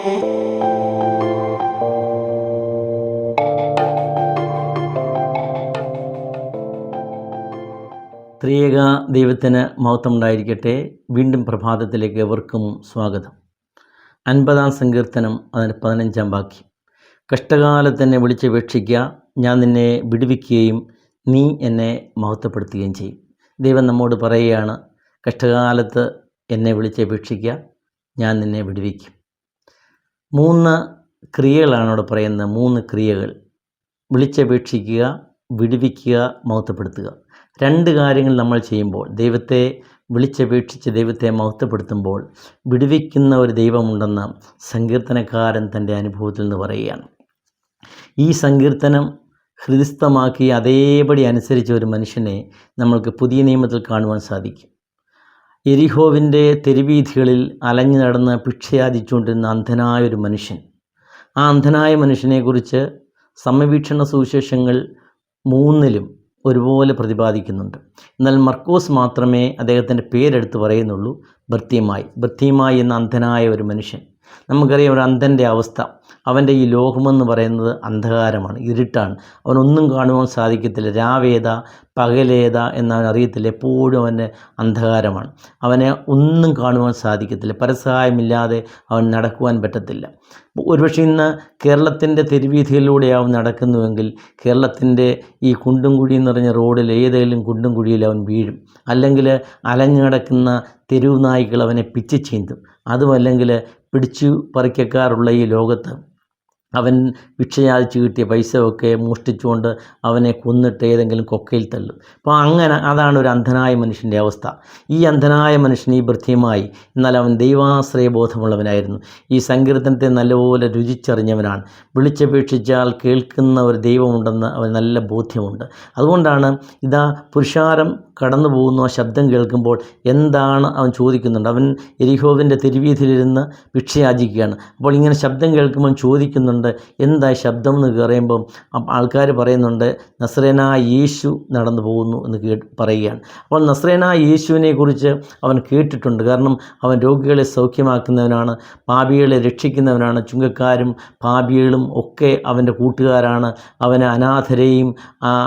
ത്രിയേക ദൈവത്തിന് മഹത്വം ഉണ്ടായിരിക്കട്ടെ വീണ്ടും പ്രഭാതത്തിലേക്ക് എവർക്കും സ്വാഗതം. അൻപതാം സങ്കീർത്തനം അതിന് പതിനഞ്ചാം വാക്യം. വിളിച്ച് വിളിച്ചപേക്ഷിക്കുക ഞാൻ നിന്നെ വിടുവിക്കുകയും നീ എന്നെ മഹത്വപ്പെടുത്തുകയും ചെയ്യും. ദൈവം നമ്മോട് പറയുകയാണ് കഷ്ടകാലത്ത് എന്നെ വിളിച്ചപേക്ഷിക്കുക ഞാൻ നിന്നെ വിടുവിക്കും. മൂന്ന് ക്രിയകളാണ് അവിടെ പറയുന്നത്. മൂന്ന് ക്രിയകൾ. വിളിച്ചപേക്ഷിക്കുക വിടുവിക്കുക മഹത്വപ്പെടുത്തുക. രണ്ട് കാര്യങ്ങൾ നമ്മൾ ചെയ്യുമ്പോൾ ദൈവത്തെ വിളിച്ചപേക്ഷിച്ച് ദൈവത്തെ മഹത്വപ്പെടുത്തുമ്പോൾ വിടുവിക്കുന്ന ഒരു ദൈവമുണ്ടെന്ന് സങ്കീർത്തനക്കാരൻ തന്റെ അനുഭവത്തിൽ നിന്ന് പറയുകയാണ്. ഈ സങ്കീർത്തനം ഹൃദിസ്ഥമാക്കി അതേപടി അനുസരിച്ച ഒരു മനുഷ്യനെ നമ്മൾക്ക് പുതിയ നിയമത്തിൽ കാണുവാൻ സാധിക്കും. എരിഹോവിന്റെ തെരുവീഥികളിൽ അലഞ്ഞു നടന്ന് ഭിക്ഷയാചിച്ചുകൊണ്ടിരുന്ന അന്ധനായ ഒരു മനുഷ്യൻ. ആ അന്ധനായ മനുഷ്യനെക്കുറിച്ച് സമവീക്ഷണ സുവിശേഷങ്ങൾ മൂന്നിലും ഒരുപോലെ പ്രതിപാദിക്കുന്നുണ്ട്. എന്നാൽ മർക്കോസ് മാത്രമേ അദ്ദേഹത്തിന്റെ പേരെടുത്ത് പറയുന്നുള്ളൂ ഭൃത്യമായി ഭൃത്യമായി എന്ന അന്ധനായ ഒരു മനുഷ്യൻ. നമുക്കറിയാം ഒരു അന്ധന്റെ അവസ്ഥ. അവന്റെ ഈ ലോകമെന്ന് പറയുന്നത് അന്ധകാരമാണ് ഇരുട്ടാണ്. അവനൊന്നും കാണുവാൻ സാധിക്കത്തില്ല. രാവേദ പകലേത എന്നവൻ അറിയത്തില്ല. എപ്പോഴും അവന്റെ അന്ധകാരമാണ്. അവനെ ഒന്നും കാണുവാൻ സാധിക്കത്തില്ല. പരസഹായമില്ലാതെ അവൻ നടക്കുവാൻ പറ്റത്തില്ല. ഒരുപക്ഷെ ഇന്ന് കേരളത്തിന്റെ അവൻ നടക്കുന്നുവെങ്കിൽ കേരളത്തിന്റെ ഈ കുണ്ടും കുഴിയും നിറഞ്ഞ റോഡിൽ ഏതെങ്കിലും കുണ്ടും കുഴിയിൽ അവൻ വീഴും. അല്ലെങ്കിൽ അലഞ്ഞടക്കുന്ന തെരുവ് നായ്ക്കൾ അവനെ പിച്ചു ചീന്തും. അതുമല്ലെങ്കിൽ പിടിച്ചു പറിക്കക്കാറുള്ള ഈ ലോകത്ത് അവൻ ഭിക്ഷയാചിച്ച് കിട്ടിയ പൈസ ഒക്കെ മോഷ്ടിച്ചുകൊണ്ട് അവനെ കൊന്നിട്ട് ഏതെങ്കിലും കൊക്കയിൽ തള്ളും. അപ്പോൾ അങ്ങനെ അതാണ് ഒരു അന്ധനായ മനുഷ്യന്റെ അവസ്ഥ. ഈ അന്ധനായ മനുഷ്യൻ ഈ വൃത്തിയുമായി എന്നാൽ അവൻ ദൈവാശ്രയ ബോധമുള്ളവനായിരുന്നു ഈ സങ്കീർത്തനത്തെ നല്ലപോലെ രുചിച്ചറിഞ്ഞവനാണ്. വിളിച്ചപേക്ഷിച്ചാൽ കേൾക്കുന്ന ഒരു ദൈവമുണ്ടെന്ന് അവൻ നല്ല ബോധ്യമുണ്ട്. അതുകൊണ്ടാണ് ഇതാ പുരുഷാരം കടന്നു പോകുന്നു ആ ശബ്ദം കേൾക്കുമ്പോൾ എന്താണ് അവൻ ചോദിക്കുന്നുണ്ട്. അവൻ എരിഹോവിന്റെ തെരുവീതിയിലിരുന്ന് ഭിക്ഷയാചിക്കുകയാണ്. അപ്പോൾ ഇങ്ങനെ ശബ്ദം കേൾക്കുമ്പോൾ ചോദിക്കുന്നുണ്ട് എന്താ ശബ്ദം? എന്ന് പറയുമ്പം ആൾക്കാർ പറയുന്നുണ്ട് നസ്രേനാ യേശു നടന്നു പോകുന്നു എന്ന് കേ പറയുകയാണ്. അപ്പോൾ നസ്രേനാ യേശുവിനെക്കുറിച്ച് അവൻ കേട്ടിട്ടുണ്ട്. കാരണം അവൻ രോഗികളെ സൗഖ്യമാക്കുന്നവനാണ് പാപികളെ രക്ഷിക്കുന്നവനാണ് ചുങ്കക്കാരും പാപികളും ഒക്കെ അവന്റെ കൂട്ടുകാരാണ്. അവനെ അനാഥരെയും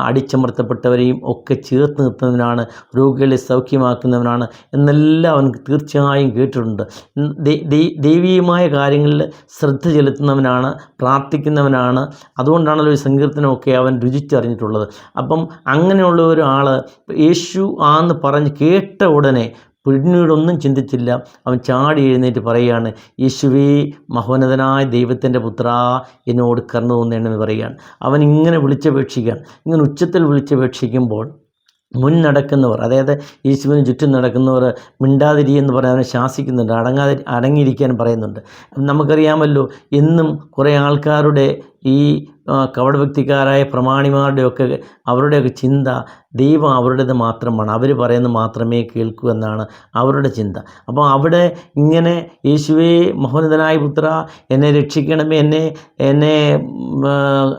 അടിച്ചമർത്തപ്പെട്ടവരെയും ഒക്കെ ചേർത്ത് നിർത്തുന്നവനാണ് രോഗികളെ സൗഖ്യമാക്കുന്നവനാണ് എന്നെല്ലാം അവൻ തീർച്ചയായും കേട്ടിട്ടുണ്ട്. ദൈവീയമായ കാര്യങ്ങളിൽ ശ്രദ്ധ ചെലുത്തുന്നവനാണ് പ്രാർത്ഥിക്കുന്നവനാണ്. അതുകൊണ്ടാണല്ലോ ഈ സങ്കീർത്തനമൊക്കെ അവൻ രുചിച്ചറിഞ്ഞിട്ടുള്ളത്. അപ്പം അങ്ങനെയുള്ള ഒരാൾ യേശു ആന്ന് പറഞ്ഞ് കേട്ട ഉടനെ പിന്നീടൊന്നും ചിന്തിച്ചില്ല. അവൻ ചാടി എഴുന്നേറ്റ് പറയുകയാണ് യേശുവേ മഹോന്നതനായ ദൈവത്തിന്റെ പുത്ര എന്നോട് കർണ തോന്നേണ്ടെന്ന് പറയുകയാണ്. അവൻ ഇങ്ങനെ വിളിച്ചപേക്ഷിക്കുകയാണ്. ഇങ്ങനെ ഉച്ചത്തിൽ വിളിച്ചപേക്ഷിക്കുമ്പോൾ മുൻ നടക്കുന്നവർ അതായത് യേശുവിന് ചുറ്റും നടക്കുന്നവർ മിണ്ടാതിരി എന്ന് പറയാൻ ശാസിക്കുന്നുണ്ട് അടങ്ങാതി അടങ്ങിയിരിക്കാൻ പറയുന്നുണ്ട്. നമുക്കറിയാമല്ലോ എന്നും കുറേ ആൾക്കാരുടെ ഈ കപടഭക്തിക്കാരായ പ്രമാണിമാരുടെയൊക്കെ അവരുടെയൊക്കെ ചിന്ത ദൈവം അവരുടേത് മാത്രമാണ്. അവർ പറയുന്നത് മാത്രമേ കേൾക്കൂ എന്നാണ് അവരുടെ ചിന്ത. അപ്പോൾ അവിടെ ഇങ്ങനെ യേശുവേ മഹോന്നതനായ പുത്ര എന്നെ രക്ഷിക്കണമേ എന്നെ എന്നെ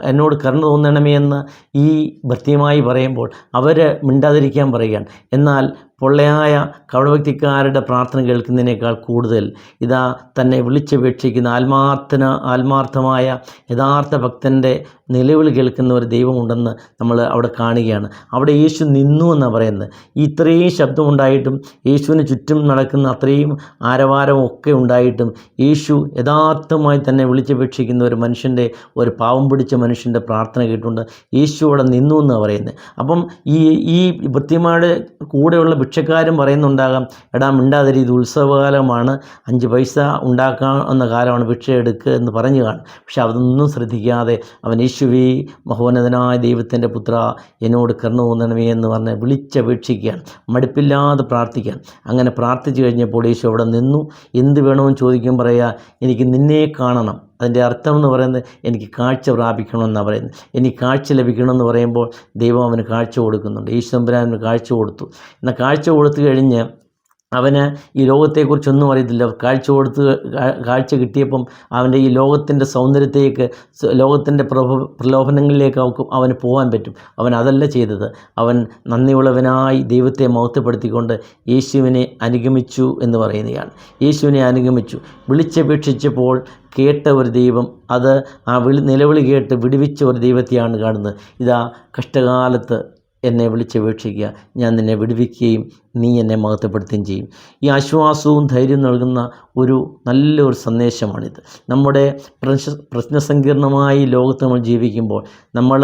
എന്നോട് കരുണ തോന്നണമേ എന്ന് ഈ ഭൃത്യമായി പറയുമ്പോൾ അവർ മിണ്ടാതിരിക്കാൻ പറയുകയാണ്. എന്നാൽ പൊള്ളയായ കവളവ്യക്തിക്കാരുടെ പ്രാർത്ഥന കേൾക്കുന്നതിനേക്കാൾ കൂടുതൽ ഇതാ തന്നെ വിളിച്ചപേക്ഷിക്കുന്ന ആത്മാർത്ഥന ആത്മാർത്ഥമായ യഥാർത്ഥ ഭക്തന്റെ നിലവിളി കേൾക്കുന്ന ഒരു ദൈവമുണ്ടെന്ന് നമ്മൾ അവിടെ കാണുകയാണ്. അവിടെ യേശു നിന്നു എന്നാണ് പറയുന്നത്. ഇത്രയും ശബ്ദമുണ്ടായിട്ടും യേശുവിന് ചുറ്റും നടക്കുന്ന അത്രയും ആരവാരവും ഒക്കെ ഉണ്ടായിട്ടും യേശു യഥാർത്ഥമായി തന്നെ വിളിച്ചപേക്ഷിക്കുന്ന ഒരു മനുഷ്യന്റെ ഒരു പാവം പിടിച്ച മനുഷ്യന്റെ പ്രാർത്ഥന കേട്ടുകൊണ്ട് യേശു അവിടെ നിന്നു എന്നാണ് പറയുന്നത്. അപ്പം ഈ ഈ വൃത്തിമാരുടെ കൂടെയുള്ള ഭിക്ഷക്കാരും പറയുന്നുണ്ടാകാം എടാ മിണ്ടാതിരി ഇത് ഉത്സവകാലമാണ് അഞ്ച് പൈസ ഉണ്ടാക്കാവുന്ന കാലമാണ് ഭിക്ഷ എടുക്കുക എന്ന് പറഞ്ഞു കാണും. പക്ഷെ അതൊന്നും ശ്രദ്ധിക്കാതെ അവൻ യേശുവേ മഹോന്നതനായ ദൈവത്തിന്റെ പുത്ര എന്നോട് കർണ തോന്നണമേ എന്ന് പറഞ്ഞ് വിളിച്ചപേക്ഷിക്കുകയാണ്. മടുപ്പില്ലാതെ പ്രാർത്ഥിക്കാൻ അങ്ങനെ പ്രാർത്ഥിച്ചു കഴിഞ്ഞപ്പോൾ യേശു അവിടെ നിന്നു. എന്ത് വേണമെന്ന് ചോദിക്കും പറയുക എനിക്ക് നിന്നെ കാണണം. അതിന്റെ അർത്ഥം എന്ന് പറയുന്നത് എനിക്ക് കാഴ്ച പ്രാപിക്കണമെന്നാണ് പറയുന്നത്. എനിക്ക് കാഴ്ച ലഭിക്കണമെന്ന് പറയുമ്പോൾ ദൈവം അവന് കാഴ്ച കൊടുക്കുന്നുണ്ട്. ഈശ്വരൻ കാഴ്ച കൊടുത്തു. എന്നാൽ കാഴ്ച കൊടുത്തു കഴിഞ്ഞ് അവന് ഈ ലോകത്തെക്കുറിച്ചൊന്നും അറിയത്തില്ല. കാഴ്ച കൊടുത്ത് കാഴ്ച കിട്ടിയപ്പം അവന്റെ ഈ ലോകത്തിന്റെ സൗന്ദര്യത്തേക്ക് ലോകത്തിന്റെ പ്രഭ പ്രലോഭനങ്ങളിലേക്ക് അവന് പോകാൻ പറ്റും. അവൻ അതല്ല ചെയ്തത്. അവൻ നന്ദിയുള്ളവനായി ദൈവത്തെ മൗത്തപ്പെടുത്തിക്കൊണ്ട് യേശുവിനെ അനുഗമിച്ചു എന്ന് പറയുന്നതാണ് യേശുവിനെ അനുഗമിച്ചു. വിളിച്ചപേക്ഷിച്ചപ്പോൾ കേട്ട ഒരു ദൈവം അത് ആ വിളി നിലവിളി കേട്ട് വിടുവിച്ച ഒരു ദൈവത്തെയാണ് കാണുന്നത്. ഇതാ കഷ്ടകാലത്ത് എന്നെ വിളിച്ചപേക്ഷിക്കുക. ഞാൻ നിന്നെ വിടുവിക്കുകയും നീ എന്നെ മഹത്വപ്പെടുത്തുകയും ചെയ്യും. ഈ ആശ്വാസവും ധൈര്യം നൽകുന്ന ഒരു നല്ലൊരു സന്ദേശമാണിത്. നമ്മുടെ പ്രശ്ന പ്രശ്നസങ്കീർണമായ ലോകത്ത് നമ്മൾ ജീവിക്കുമ്പോൾ നമ്മൾ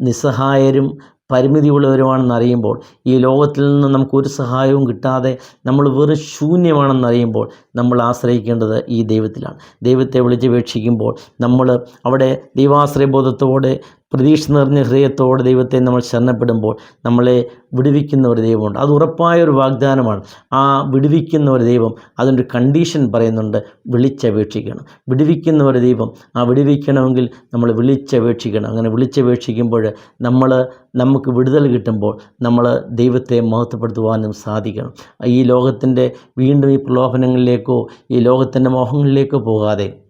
നിസ്സഹായരും പരിമിതിയുള്ളവരുമാണെന്ന് അറിയുമ്പോൾ ഈ ലോകത്തിൽ നിന്ന് നമുക്കൊരു സഹായവും കിട്ടാതെ നമ്മൾ വെറും ശൂന്യമാണെന്നറിയുമ്പോൾ നമ്മൾ ആശ്രയിക്കേണ്ടത് ഈ ദൈവത്തിലാണ്. ദൈവത്തെ വിളിച്ചപേക്ഷിക്കുമ്പോൾ നമ്മൾ അവിടെ ദൈവാശ്രയബോധത്തോടെ പ്രതീക്ഷ നിറഞ്ഞ ഹൃദയത്തോടെ ദൈവത്തെ നമ്മൾ ശരണപ്പെടുമ്പോൾ നമ്മളെ വിടുവിക്കുന്ന ഒരു ദൈവമുണ്ട്. അത് ഉറപ്പായ ഒരു വാഗ്ദാനമാണ്. ആ വിടുവിക്കുന്ന ഒരു ദൈവം അതിന്റെ കണ്ടീഷൻ പറയുന്നുണ്ട് വിളിച്ചപേക്ഷിക്കണം. വിടുവിക്കുന്ന ഒരു ദൈവം ആ വിടുവിക്കണമെങ്കിൽ നമ്മൾ വിളിച്ചപേക്ഷിക്കണം. അങ്ങനെ വിളിച്ചപേക്ഷിക്കുമ്പോൾ നമ്മൾ നമുക്ക് വിടുതൽ കിട്ടുമ്പോൾ നമ്മൾ ദൈവത്തെ മഹത്വപ്പെടുത്തുവാനും സാധിക്കണം. ഈ ലോകത്തിന്റെ വീണ്ടും ഈ പ്രലോഭനങ്ങളിലേക്കോ ഈ ലോകത്തിന്റെ മോഹങ്ങളിലേക്കോ പോകാതെ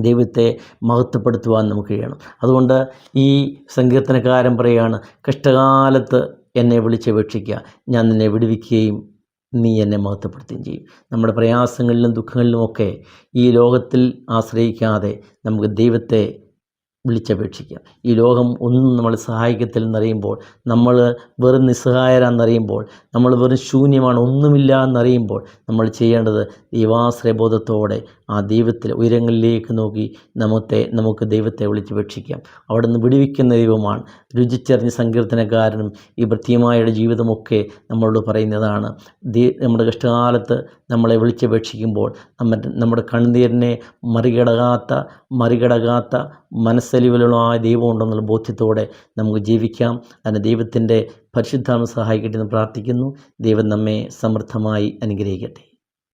ദൈവത്തെ മഹത്വപ്പെടുത്തുവാൻ നമുക്ക് കഴിയണം. അതുകൊണ്ട് ഈ സങ്കീർത്തനക്കാരൻ പറയുകയാണ് കഷ്ടകാലത്ത് എന്നെ വിളിച്ചപേക്ഷിക്കുക ഞാൻ നിന്നെ വിടുവിക്കുകയും നീ എന്നെ മഹത്വപ്പെടുത്തുകയും ചെയ്യും. നമ്മുടെ പ്രയാസങ്ങളിലും ദുഃഖങ്ങളിലും ഒക്കെ ഈ ലോകത്തിൽ ആശ്രയിക്കാതെ നമുക്ക് ദൈവത്തെ വിളിച്ചപേക്ഷിക്കാം. ഈ ലോകം ഒന്നും നമ്മളെ സഹായിക്കത്തില്ലെന്നറിയുമ്പോൾ നമ്മൾ വെറും നിസ്സഹായരാന്നറിയുമ്പോൾ നമ്മൾ വെറും ശൂന്യമാണ് ഒന്നുമില്ല എന്നറിയുമ്പോൾ നമ്മൾ ചെയ്യേണ്ടത് ദൈവാശ്രയബോധത്തോടെ ആ ദൈവത്തിൽ ഉയരങ്ങളിലേക്ക് നോക്കി നമുക്ക് നമുക്ക് ദൈവത്തെ വിളിച്ചപേക്ഷിക്കാം. അവിടെ നിന്ന് വിടുവിക്കുന്ന ദൈവമാണ്. രുചിച്ചറിഞ്ഞ സങ്കീർത്തനക്കാരനും ഈ വൃത്തിയമായുടെ ജീവിതമൊക്കെ നമ്മളോട് പറയുന്നതാണ്. നമ്മുടെ കഷ്ടകാലത്ത് നമ്മളെ വിളിച്ചപേക്ഷിക്കുമ്പോൾ നമ്മ നമ്മുടെ കണ്ണുനീരിനെ മറികടകാത്ത മറികടകാത്ത മനസ്സലിവിലുള്ള ആ ദൈവമുണ്ടെന്നുള്ള ബോധ്യത്തോടെ നമുക്ക് ജീവിക്കാം. അതിന് ദൈവത്തിന്റെ പരിശുദ്ധാമ സഹായിക്കട്ടെ എന്ന് പ്രാർത്ഥിക്കുന്നു. ദൈവം നമ്മെ സമൃദ്ധമായി അനുഗ്രഹിക്കട്ടെ.